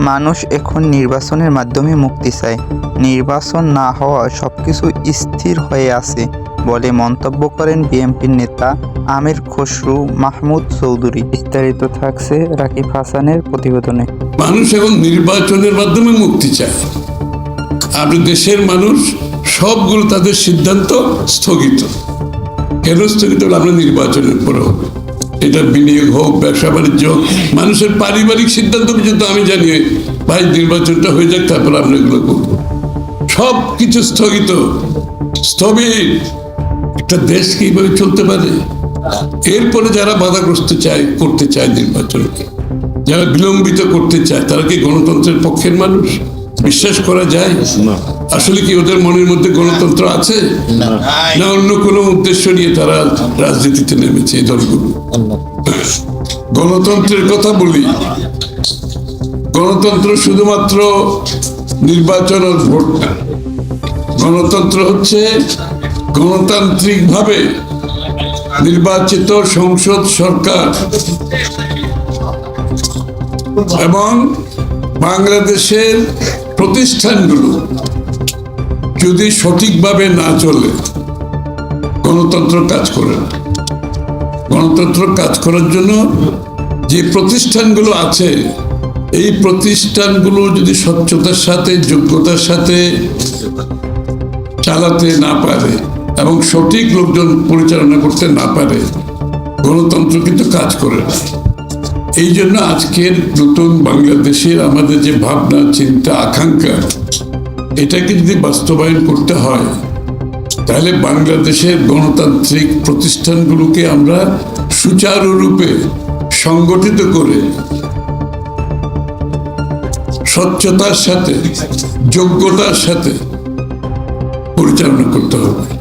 মানুষ এখন নির্বাচনের মাধ্যমে মুক্তি চায়। নির্বাচন না হওয়া সবকিছু স্থির হয়ে আছে বলে মন্তব্য করেন বিএনপির নেতা আমির খসরু মাহমুদ চৌধুরী। বিস্তারিত থাকছে রাকিব হাসানের প্রতিবেদনে। মানুষ এখন নির্বাচনের মাধ্যমে মুক্তি চায়। আপনি দেশের মানুষ, সবগুলো তাদের সিদ্ধান্ত স্থগিত। কেন স্থগিত আমরা নির্বাচনের পরে হবে। এটা বিনিয়োগ হোক, ব্যবসা বাণিজ্য হোক, মানুষের পারিবারিক সিদ্ধান্ত পর্যন্ত আমি জানি, ভাই, নির্বাচনটা হয়ে যাক, তারপর আমরা এগুলো করব। সব কিছু স্থগিত। স্থবির। একটা দেশ কীভাবে চলতে পারে? এরপরে যারা বাধাগ্রস্ত চায়, করতে চায় নির্বাচনকে। যারা বিলম্বিত করতে চায়, তারা কি গণতন্ত্রের পক্ষের মানুষ? বিশ্বাস করা যায়? আসলে কি ওদের মনের মধ্যে গণতন্ত্র আছে? না অন্য কোনো উদ্দেশ্য নিয়ে তারা রাজনীতিতে নেমেছে এই দলগুলো? গণতন্ত্রের কথা বলি। গণতন্ত্র শুধুমাত্র নির্বাচন আর ভোট না। গণতন্ত্র হচ্ছে গণতান্ত্রিকভাবে নির্বাচিত সংসদ সরকার এবং বাংলাদেশের প্রতিষ্ঠানগুলো যদি সঠিকভাবে না চলে, গণতন্ত্র কাজ করে না। গণতন্ত্র কাজ করার জন্য যে প্রতিষ্ঠানগুলো আছে, এই প্রতিষ্ঠানগুলো যদি স্বচ্ছতার সাথে, যোগ্যতার সাথে চালাতে না পারে এবং সঠিক লোকজন পরিচালনা করতে না পারে, গণতন্ত্র কিন্তু কাজ করে না। এই জন্য আজকের নতুন বাংলাদেশের আমাদের যে ভাবনা, চিন্তা, আকাঙ্ক্ষা, এটাকে যদি বাস্তবায়ন করতে হয়, তাহলে বাংলাদেশের গণতান্ত্রিক প্রতিষ্ঠানগুলোকে আমরা সুচারুরূপে সংগঠিত করে স্বচ্ছতার সাথে, যোগ্যতার সাথে পরিচালনা করতে হবে।